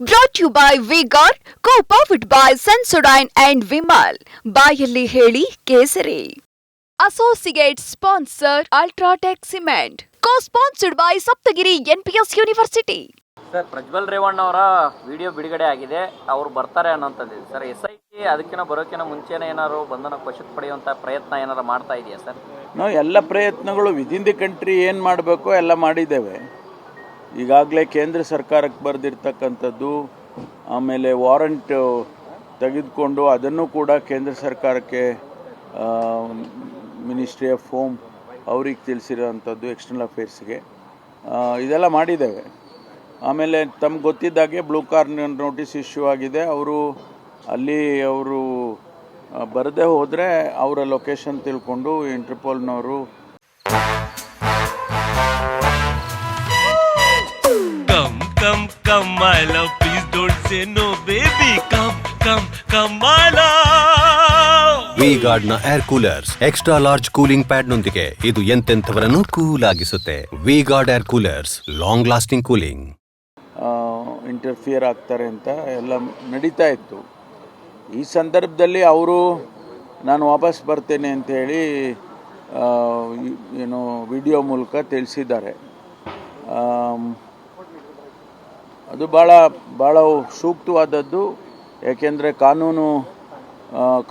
Brought you by V Guard co powered by Sensodyne and Vimal ಬಾಯಲ್ಲಿ ಹೇಳಿ ಕೇಸರಿ. Associate sponsor UltraTech cement co sponsored by Saptagiri NPS university sir Prajwal Revanna ಅವರ video ಬಿಡುಗಡೆ ಆಗಿದೆ. ಅವ್ರು ಬರ್ತಾರೆ ಅನ್ನೋಂಥದ್ದು. ಸರ್ ಎಸ್ ಐ ಟಿ ಅದಕ್ಕಿಂತ ಬರೋಕ್ಕಿಂತ ಮುಂಚೆನೇ ಏನಾದ್ರು ಬಂಧನ ವಶಕ್ಕೆ ಪಡೆಯುವಂಥ ಪ್ರಯತ್ನ ಏನಾದ್ರು ಮಾಡ್ತಾ ಇದೆಯಾ ಸರ್ ನಾವು ಎಲ್ಲ ಪ್ರಯತ್ನಗಳು ವಿದಿನ್ ದಿ ಕಂಟ್ರಿ ಏನು ಮಾಡಬೇಕು ಎಲ್ಲ ಮಾಡಿದ್ದೇವೆ. ಈಗಾಗಲೇ ಕೇಂದ್ರ ಸರ್ಕಾರಕ್ಕೆ ಬರೆದಿರ್ತಕ್ಕಂಥದ್ದು, ಆಮೇಲೆ ವಾರಂಟ್ ತೆಗೆದುಕೊಂಡು ಅದನ್ನು ಕೂಡ ಕೇಂದ್ರ ಸರ್ಕಾರಕ್ಕೆ ಮಿನಿಸ್ಟ್ರಿ ಆಫ್ ಹೋಮ್ ಅವ್ರಿಗೆ ತಿಳಿಸಿರೋವಂಥದ್ದು ಎಕ್ಸ್ಟರ್ನಲ್ ಅಫೇರ್ಸ್ಗೆ ಇದೆಲ್ಲ ಮಾಡಿದ್ದೇವೆ. ಆಮೇಲೆ ತಮ್ಗೆ ಗೊತ್ತಿದ್ದಾಗೆ ಬ್ಲೂ ಕಾರ್ನ್ ನೋಟಿಸ್ ಇಶ್ಯೂ ಆಗಿದೆ. ಅವರು ಅಲ್ಲಿ ಅವರು ಬರದೇ ಹೋದರೆ ಅವರ ಲೊಕೇಶನ್ ತಿಳ್ಕೊಂಡು ಇಂಟರ್ಪೋಲ್ನವರು Come, come, my love. Please don't say no, baby. Come, come, come, my love. V ಗಾರ್ಡ್ನ air coolers extra large cooling pad ನೊಂದಿಗೆ ಇದು ಎಂತೆಂಥವರನ್ನು cool ಆಗಿಸುತ್ತೆ V Guard air coolers long lasting cooling interfere ಆಗ್ತಾರೆ ಅಂತ ಎಲ್ಲ ನಡೀತಾ ಇತ್ತು ಈ ಸಂದರ್ಭದಲ್ಲಿ ಅವರು ನಾನು ವಾಪಸ್ ಬರ್ತೇನೆ ಅಂತ ಹೇಳಿ ಏನು ವಿಡಿಯೋ ಮೂಲಕ ತಿಳಿಸಿದ್ದಾರೆ ಅದು ಭಾಳ ಭಾಳ ಸೂಕ್ತವಾದದ್ದು. ಯಾಕೆಂದರೆ ಕಾನೂನು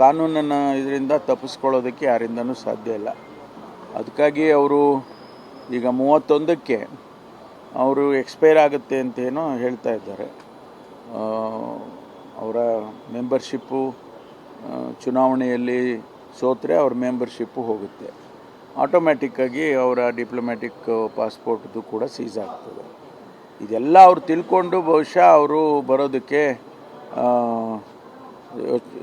ಕಾನೂನನ್ನು ಇದರಿಂದ ತಪ್ಪಿಸ್ಕೊಳ್ಳೋದಕ್ಕೆ ಯಾರಿಂದನೂ ಸಾಧ್ಯ ಇಲ್ಲ. ಅದಕ್ಕಾಗಿ ಅವರು ಈಗ ಮೂವತ್ತೊಂದಕ್ಕೆ ಅವರು ಎಕ್ಸ್ಪೈರ್ ಆಗುತ್ತೆ ಅಂತೇನೋ ಹೇಳ್ತಾ ಇದ್ದಾರೆ. ಅವರ ಮೆಂಬರ್ಶಿಪ್ಪು ಚುನಾವಣೆಯಲ್ಲಿ ಸೋತ್ರೆ ಅವ್ರ ಮೆಂಬರ್ಶಿಪ್ಪು ಹೋಗುತ್ತೆ. ಆಟೋಮ್ಯಾಟಿಕ್ಕಾಗಿ ಅವರ ಡಿಪ್ಲೊಮ್ಯಾಟಿಕ್ ಪಾಸ್ಪೋರ್ಟ್ದು ಕೂಡ ಸೀಸ್ ಆಗ್ತದೆ. ಇದೆಲ್ಲ ಅವ್ರು ತಿಳ್ಕೊಂಡು ಬಹುಶಃ ಅವರು ಬರೋದಕ್ಕೆ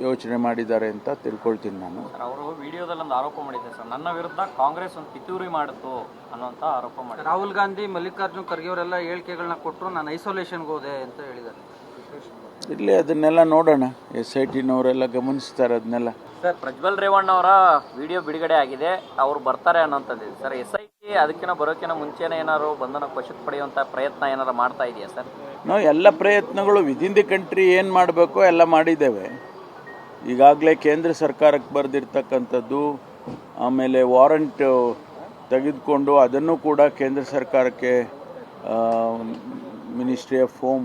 ಯೋಚನೆ ಮಾಡಿದ್ದಾರೆ ಅಂತ ತಿಳ್ಕೊಳ್ತೀನಿ ನಾನು. ಅವರು ವಿಡಿಯೋದಲ್ಲಿ ಒಂದು ಆರೋಪ ಮಾಡಿದ್ದೆ ಸರ್. ನನ್ನ ವಿರುದ್ಧ ಕಾಂಗ್ರೆಸ್ ಒಂದು ಪಿತೂರಿ ಮಾಡಿತು ಅನ್ನೋಂಥ ಆರೋಪ ಮಾಡಿದ್ದಾರೆ. ರಾಹುಲ್ ಗಾಂಧಿ ಮಲ್ಲಿಕಾರ್ಜುನ್ ಖರ್ಗೆ ಅವರೆಲ್ಲ ಹೇಳಿಕೆಗಳನ್ನ ಕೊಟ್ಟರು ನಾನು ಐಸೋಲೇಷನ್ಗೆ ಹೋದೆ ಅಂತ ಹೇಳಿದ್ದಾರೆ. ಇರಲಿ ಅದನ್ನೆಲ್ಲ ನೋಡೋಣ. ಎಸ್ ಐ ಟಿನವರೆಲ್ಲ ಗಮನಿಸ್ತಾರೆ ಅದನ್ನೆಲ್ಲ. ಸರ್ ಪ್ರಜ್ವಲ್ ರೇವಣ್ಣ ಅವರ ವಿಡಿಯೋ ಬಿಡುಗಡೆ ಆಗಿದೆ. ಅವ್ರು ಬರ್ತಾರೆ ಅನ್ನೋಂಥದ್ದು ಸರ್ ಎಸ್ ಐ ಅದಕ್ಕಿಂತ ಬರೋಕ್ಕಿಂತ ಮುಂಚೆನೇ ಏನಾದ್ರು ಬಂಧನ ವಶಕ್ಕೆ ಪಡೆಯುವಂಥ ಪ್ರಯತ್ನ ಏನಾರು ಮಾಡ್ತಾ ಇದೆಯಾ ಸರ್? ನಾವು ಎಲ್ಲ ಪ್ರಯತ್ನಗಳು ವಿದಿನ್ ದಿ ಕಂಟ್ರಿ ಏನು ಮಾಡಬೇಕು ಎಲ್ಲ ಮಾಡಿದ್ದೇವೆ. ಈಗಾಗಲೇ ಕೇಂದ್ರ ಸರ್ಕಾರಕ್ಕೆ ಬರೆದಿರ್ತಕ್ಕಂಥದ್ದು, ಆಮೇಲೆ ವಾರಂಟ್ ತೆಗೆದುಕೊಂಡು ಅದನ್ನು ಕೂಡ ಕೇಂದ್ರ ಸರ್ಕಾರಕ್ಕೆ ಮಿನಿಸ್ಟ್ರಿ ಆಫ್ ಹೋಮ್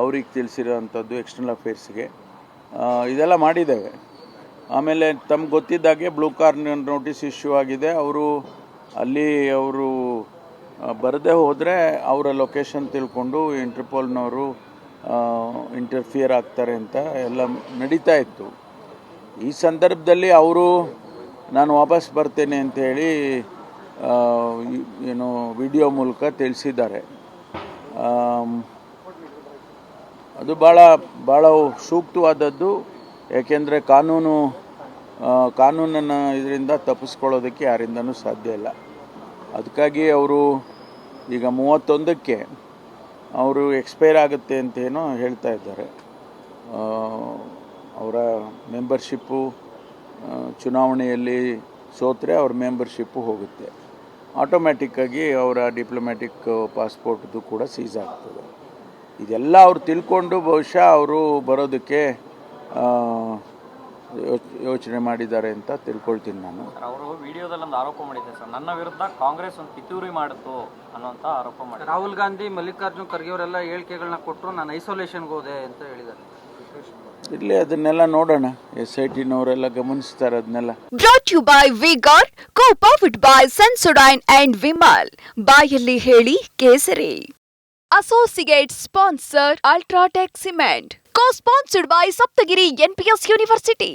ಅವ್ರಿಗೆ ತಿಳಿಸಿರೋವಂಥದ್ದು ಎಕ್ಸ್ಟರ್ನಲ್ ಅಫೇರ್ಸ್ಗೆ ಇದೆಲ್ಲ ಮಾಡಿದ್ದೇವೆ. ಆಮೇಲೆ ತಮ್ಗೆ ಗೊತ್ತಿದ್ದಾಗೆ ಬ್ಲೂ ಕಾರ್ನ್ ನೋಟಿಸ್ ಇಶ್ಯೂ ಆಗಿದೆ. ಅವರು ಅಲ್ಲಿ ಅವರು ಬರದೇ ಹೋದರೆ ಅವರ ಲೊಕೇಶನ್ ತಿಳ್ಕೊಂಡು ಇಂಟರ್ಪೋಲ್ನವರು ಇಂಟರ್ಫಿಯರ್ ಆಗ್ತಾರೆ ಅಂತ ಎಲ್ಲ ನಡೀತಾ ಇತ್ತು. ಈ ಸಂದರ್ಭದಲ್ಲಿ ಅವರು, ನಾನು ವಾಪಸ್ ಬರ್ತೇನೆ ಅಂತ ಏನು ವಿಡಿಯೋ ಮೂಲಕ ತಿಳಿಸಿದ್ದಾರೆ. ಅದು ಭಾಳ ಭಾಳ ಸೂಕ್ತವಾದದ್ದು ಏಕೆಂದರೆ ಕಾನೂನು ಕಾನೂನನ್ನು ಇದರಿಂದ ತಪ್ಪಿಸ್ಕೊಳ್ಳೋದಕ್ಕೆ ಯಾರಿಂದನೂ ಸಾಧ್ಯ ಇಲ್ಲ. ಅದಕ್ಕಾಗಿ ಅವರು ಈಗ ಮೂವತ್ತೊಂದಕ್ಕೆ ಅವರು ಎಕ್ಸ್ಪೈರ್ ಆಗುತ್ತೆ ಅಂತೇನೋ ಹೇಳ್ತಾ ಇದ್ದಾರೆ. ಅವರ ಮೆಂಬರ್ಶಿಪ್ಪು ಚುನಾವಣೆಯಲ್ಲಿ ಸೋತ್ರೆ ಅವ್ರ ಮೆಂಬರ್ಶಿಪ್ಪು ಹೋಗುತ್ತೆ. ಆಟೋಮ್ಯಾಟಿಕ್ಕಾಗಿ ಅವರ ಡಿಪ್ಲೊಮ್ಯಾಟಿಕ್ ಪಾಸ್ಪೋರ್ಟ್ದು ಕೂಡ ಸೀಸ್ ಆಗ್ತದೆ. ಇದೆಲ್ಲ ಅವ್ರು ತಿಳ್ಕೊಂಡು ಬಹುಶಃ ಅವರು ಬರೋದಕ್ಕೆ ಯೋಚನೆ ಮಾಡಿದ್ದಾರೆ ಅಂತ ತಿಳ್ಕೊಳ್ತೀನಿ ನಾನು. ಅವರು ವಿಡಿಯೋದಲ್ಲಿ ಒಂದು ಆರೋಪ ಮಾಡಿದ್ದಾರೆ ಸರ್. ನನ್ನ ವಿರುದ್ಧ ಕಾಂಗ್ರೆಸ್ ಒಂದು ಪಿತೂರಿ ಮಾಡಿತು ಅನ್ನೋಂಥ ಆರೋಪ ಮಾಡಿ ರಾಹುಲ್ ಗಾಂಧಿ ಮಲ್ಲಿಕಾರ್ಜುನ್ ಖರ್ಗೆ ಅವರೆಲ್ಲ ಹೇಳಿಕೆಗಳನ್ನ ಕೊಟ್ಟರು ನಾನು ಐಸೋಲೇಷನ್ಗೆ ಹೋದೆ ಅಂತ ಹೇಳಿದ್ದಾರೆ. ಇಲ್ಲಿ ಅದನ್ನೆಲ್ಲ ನೋಡೋಣ. ಎಸ್ ಐ ಟಿನವರೆಲ್ಲ ಗಮನಿಸ್ತಾರೆ ಅದನ್ನೆಲ್ಲ. Brought you by V Guard co powered by Sensodyne and Vimal ಬಾಯಲ್ಲಿ ಹೇಳಿ ಕೇಸರಿ. Associate sponsor UltraTech cement co sponsored by Saptagiri NPS university